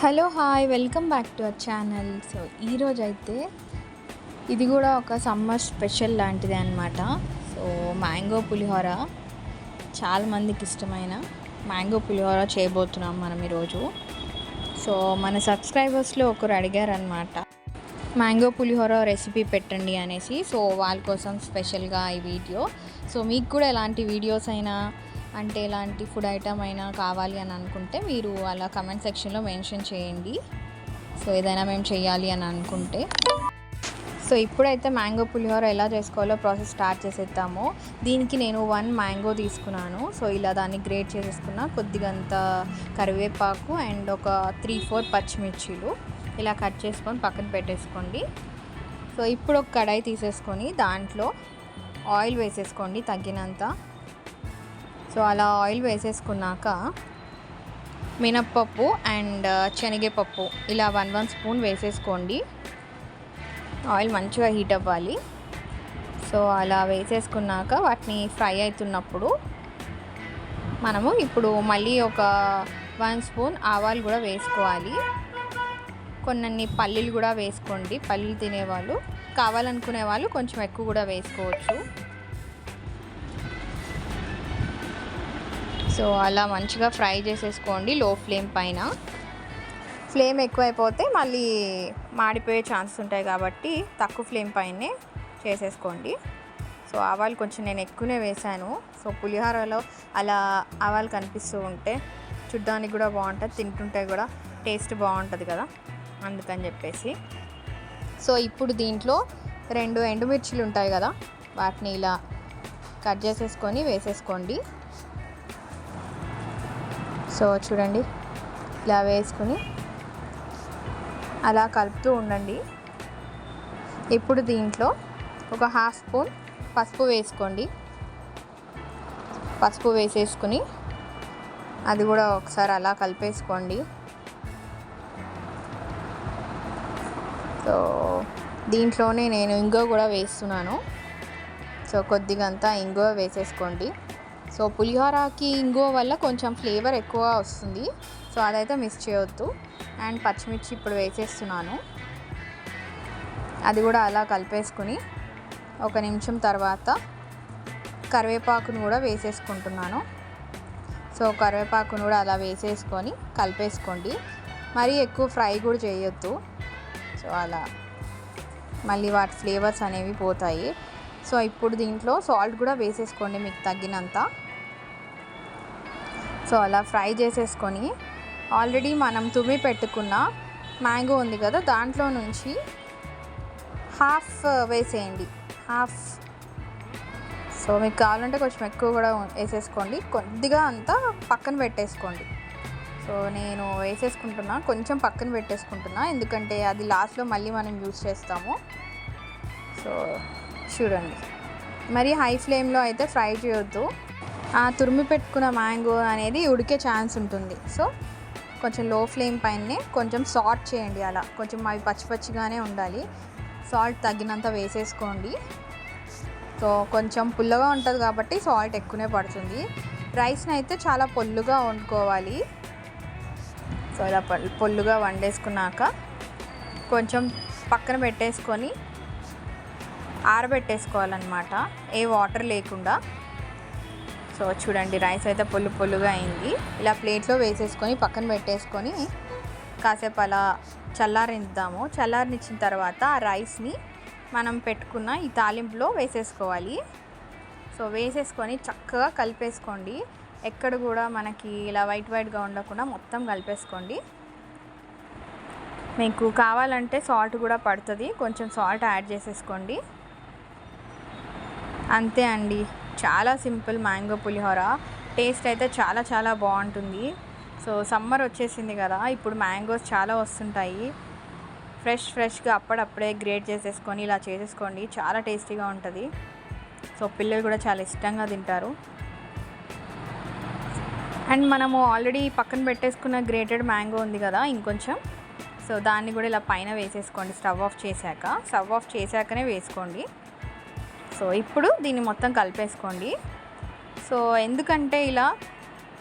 Hello hi welcome back to our channel. So ఈరోజు అయితే ఇది కూడా ఒక సమ్మర్ స్పెషల్ లాంటిది అనమాట సో మ్యాంగో పులిహోర చాలా మందికి ఇష్టమైన మ్యాంగో పులిహోర చేయబోతున్నాం మనం ఈరోజు సో మన సబ్స్క్రైబర్స్లో ఒకరు అడిగారనమాట మ్యాంగో పులిహోర రెసిపీ పెట్టండి అనేసి. సో వాళ్ళ కోసం స్పెషల్గా ఈ వీడియో. సో మీకు కూడా ఎలాంటి వీడియోస్ అయినా అంటే ఎలాంటి ఫుడ్ ఐటమ్ అయినా కావాలి అని అనుకుంటే మీరు అలా కమెంట్ సెక్షన్లో మెన్షన్ చేయండి. సో ఏదైనా మేము చేయాలి అని అనుకుంటే. సో ఇప్పుడైతే మ్యాంగో పులిహోర ఎలా చేసుకోవాలో ప్రాసెస్ స్టార్ట్ చేసేద్దాము. దీనికి నేను వన్ మ్యాంగో తీసుకున్నాను. సో ఇలా దాన్ని గ్రేట్ చేసేసుకున్న కొద్దిగంత కరివేపాకు అండ్ ఒక త్రీ ఫోర్ పచ్చిమిర్చీలు ఇలా కట్ చేసుకొని పక్కన పెట్టేసుకోండి. సో ఇప్పుడు ఒక కడాయి తీసేసుకొని దాంట్లో ఆయిల్ వేసేసుకోండి తగ్గినంత సో అలా ఆయిల్ వేసేసుకున్నాక మినప్పప్పు అండ్ శనగపప్పు. ఇలా వన్ వన్ స్పూన్ వేసేసుకోండి. ఆయిల్ మంచిగా హీట్ అవ్వాలి. సో అలా వేసేసుకున్నాక వాటిని ఫ్రై అవుతున్నప్పుడు మనము ఇప్పుడు మళ్ళీ ఒక వన్ స్పూన్ ఆవాలు కూడా వేసుకోవాలి. కొన్ని పల్లీలు కూడా వేసుకోండి. పల్లీలు తినేవాళ్ళు కావాలనుకునే వాళ్ళు కొంచెం ఎక్కువ కూడా వేసుకోవచ్చు. సో అలా మంచిగా ఫ్రై చేసేసుకోండి లో ఫ్లేమ్ పైన. ఫ్లేమ్ ఎక్కువైపోతే మళ్ళీ మాడిపోయే ఛాన్సెస్ ఉంటాయి కాబట్టి తక్కువ ఫ్లేమ్ పైనే చేసేసుకోండి. సో ఆవాలు కొంచెం నేను ఎక్కువనే వేశాను సో పులిహోరలో అలా ఆవాలు కనిపిస్తూ ఉంటే చూడ్డానికి కూడా బాగుంటుంది తింటుంటే కూడా టేస్ట్ బాగుంటుంది కదా అందుకని చెప్పేసి. సో ఇప్పుడు దీంట్లో రెండు ఎండుమిర్చిలు ఉంటాయి కదా వాటిని ఇలా కట్ చేసేసుకొని వేసేసుకోండి. సో చూడండి. ఇలా వేసుకుని అలా కలుపుతూ ఉండండి. ఇప్పుడు దీంట్లో ఒక హాఫ్ స్పూన్ పసుపు వేసుకోండి. పసుపు వేసేసుకుని అది కూడా ఒకసారి అలా కలిపేసుకోండి. సో దీంట్లోనే నేను ఇంగో కూడా వేస్తున్నాను. సో కొద్దిగా అంతా ఇంగువ వేసేసుకోండి. సో పులిహోరకి ఇంగువ వల్ల కొంచెం ఫ్లేవర్ ఎక్కువ వస్తుంది. సో అదైతే మిస్ చేయొద్దు. అండ్ పచ్చిమిర్చి ఇప్పుడు వేసేస్తున్నాను. అది కూడా అలా కలిపేసుకుని ఒక నిమిషం తర్వాత కరివేపాకును కూడా వేసేసుకుంటున్నాను. సో కరివేపాకును కూడా అలా వేసేసుకొని కలిపేసుకోండి. మరీ ఎక్కువ ఫ్రై కూడా చేయొద్దు. సో అలా మళ్ళీ వాటి ఫ్లేవర్స్ అనేవి పోతాయి. సో ఇప్పుడు దీంట్లో సాల్ట్ కూడా వేసేసుకోండి మీకు తగ్గినంత సో అలా ఫ్రై చేసేసుకొని ఆల్రెడీ మనం తుమ్మి పెట్టుకున్న మ్యాంగో ఉంది కదా దాంట్లో నుంచి హాఫ్ వేసేయండి. హాఫ్. సో మీకు కావాలంటే కొంచెం ఎక్కువ కూడా వేసేసుకోండి. కొద్దిగా అంతా పక్కన పెట్టేసుకోండి. సో నేను వేసేసుకుంటున్నా కొంచెం పక్కన పెట్టేసుకుంటున్నా ఎందుకంటే అది లాస్ట్లో మళ్ళీ మనం యూజ్ చేస్తాము. సో చూడండి. మరి హై ఫ్లేమ్లో అయితే ఫ్రై చేయొద్దు. ఆ తురిమి పెట్టుకున్న మ్యాంగో అనేది ఉడికే ఛాన్స్ ఉంటుంది. సో కొంచెం లో ఫ్లేమ్ పైనే కొంచెం సాల్ట్ చేయండి అలా. కొంచెం అవి పచ్చి పచ్చిగానే ఉండాలి. సాల్ట్ తగినంత వేసేసుకోండి. సో కొంచెం పుల్లగా ఉంటుంది కాబట్టి సాల్ట్ ఎక్కువనే పడుతుంది. రైస్ని అయితే చాలా పొల్లుగా వండుకోవాలి. సో ఇలా పొల్లుగా వండేసుకున్నాక కొంచెం పక్కన పెట్టేసుకొని ఆరబెట్టేసుకోవాలన్నమాట. ఏ వాటర్ లేకుండా. సో చూడండి రైస్ అయితే పొల్లు పొల్లుగా అయింది. ఇలా ప్లేట్లో వేసేసుకొని పక్కన పెట్టేసుకొని కాసేపు అలా చల్లారిద్దాము. చల్లారినిచ్చిన తర్వాత ఆ రైస్ని మనం పెట్టుకున్న ఈ తాలింపులో వేసేసుకోవాలి. సో వేసేసుకొని చక్కగా కలిపేసుకోండి. ఎక్కడ కూడా మనకి ఇలా వైట్ వైట్గా ఉండకుండా మొత్తం కలిపేసుకోండి. మీకు కావాలంటే సాల్ట్ కూడా పడుతుంది. కొంచెం సాల్ట్ యాడ్ చేసేసుకోండి. అంతే అండి. చాలా సింపుల్ మ్యాంగో పులిహోర. టేస్ట్ అయితే చాలా చాలా బాగుంటుంది. సో సమ్మర్ వచ్చేసింది కదా ఇప్పుడు మ్యాంగోస్ చాలా వస్తుంటాయి. ఫ్రెష్ ఫ్రెష్గా అప్పుడప్పుడే గ్రేట్ చేసేసుకొని ఇలా చేసేసుకోండి. చాలా టేస్టీగా ఉంటుంది. సో పిల్లలు కూడా చాలా ఇష్టంగా తింటారు. అండ్ మనము ఆల్రెడీ పక్కన పెట్టేసుకున్న గ్రేటెడ్ మ్యాంగో ఉంది కదా ఇంకొంచెం. సో దాన్ని కూడా ఇలా పైన వేసేసుకోండి స్టవ్ ఆఫ్ చేశాక. స్టవ్ ఆఫ్ చేశాకనే వేసుకోండి. సో ఇప్పుడు దీన్ని మొత్తం కలిపేసుకోండి. సో ఎందుకంటే ఇలా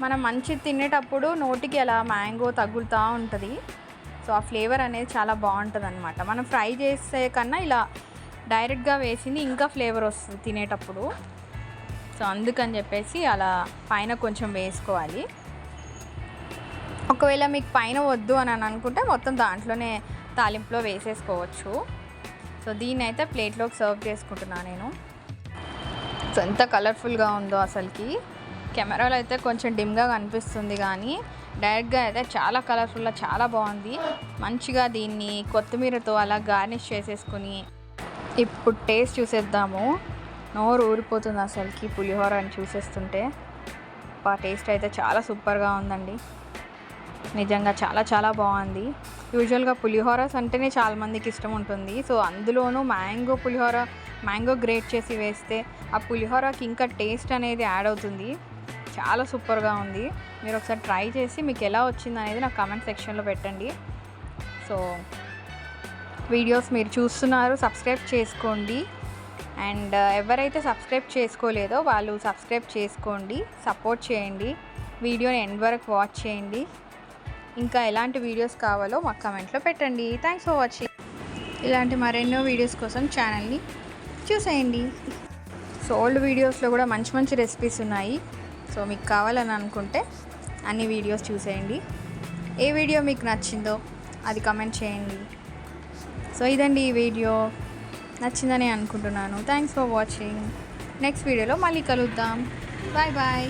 మనం మంచి తినేటప్పుడు నోటికి అలా మ్యాంగో తగులుతూ ఉంటుంది. సో ఆ ఫ్లేవర్ అనేది చాలా బాగుంటుంది అనమాట మనం ఫ్రై చేసే కన్నా ఇలా డైరెక్ట్గా వేసింది ఇంకా ఫ్లేవర్ వస్తుంది తినేటప్పుడు. సో అందుకని చెప్పేసి అలా పైన కొంచెం వేసుకోవాలి. ఒకవేళ మీకు పైన వద్దు అని అని అనుకుంటే మొత్తం దాంట్లోనే తాలింపులో వేసేసుకోవచ్చు. సో దీన్ని అయితే ప్లేట్లోకి సర్వ్ చేసుకుంటున్నాను నేను. సో ఎంత కలర్ఫుల్గా ఉందో అసలుకి. కెమెరాలో అయితే కొంచెం డిమ్గా కనిపిస్తుంది కానీ డైరెక్ట్గా అయితే చాలా కలర్ఫుల్గా చాలా బాగుంది. మంచిగా దీన్ని కొత్తిమీరతో అలా గార్నిష్ చేసేసుకుని ఇప్పుడు టేస్ట్ చూసేద్దాము. నోరు ఊరిపోతుంది అసలుకి పులిహోర అని చూసేస్తుంటే. ఆ టేస్ట్ అయితే చాలా సూపర్గా ఉందండి. నిజంగా చాలా చాలా బాగుంది. యూజువల్గా పులిహోరస్ అంటేనే చాలా మందికి ఇష్టం ఉంటుంది. సో అందులోనూ మ్యాంగో పులిహోర మ్యాంగో గ్రేట్ చేసి వేస్తే ఆ పులిహోరకి ఇంకా టేస్ట్ అనేది యాడ్ అవుతుంది. చాలా సూపర్గా ఉంది. మీరు ఒకసారి ట్రై చేసి మీకు ఎలా వచ్చింది అనేది నాకు కామెంట్ సెక్షన్లో పెట్టండి. సో వీడియోస్ మీరు చూస్తున్నారు సబ్స్క్రైబ్ చేసుకోండి. అండ్ ఎవరైతే సబ్స్క్రైబ్ చేసుకోలేదో వాళ్ళు సబ్స్క్రైబ్ చేసుకోండి సపోర్ట్ చేయండి. వీడియోని ఎండ్ వరకు వాచ్ చేయండి. ఇంకా ఎలాంటి వీడియోస్ కావాలో మాకు కమెంట్లో పెట్టండి. థ్యాంక్స్ ఫర్ వాచింగ్ ఇలాంటి మరెన్నో వీడియోస్ కోసం ఛానల్ని చూసేయండి. సో ఓల్డ్ వీడియోస్లో కూడా మంచి మంచి రెసిపీస్ ఉన్నాయి. సో మీకు కావాలని అనుకుంటే అన్ని వీడియోస్ చూసేయండి. ఏ వీడియో మీకు నచ్చిందో అది కమెంట్ చేయండి. సో ఇదండి ఈ వీడియో నచ్చిందని అనుకుంటున్నాను. థ్యాంక్స్ ఫర్ వాచింగ్ నెక్స్ట్ వీడియోలో మళ్ళీ కలుద్దాం. Bye bye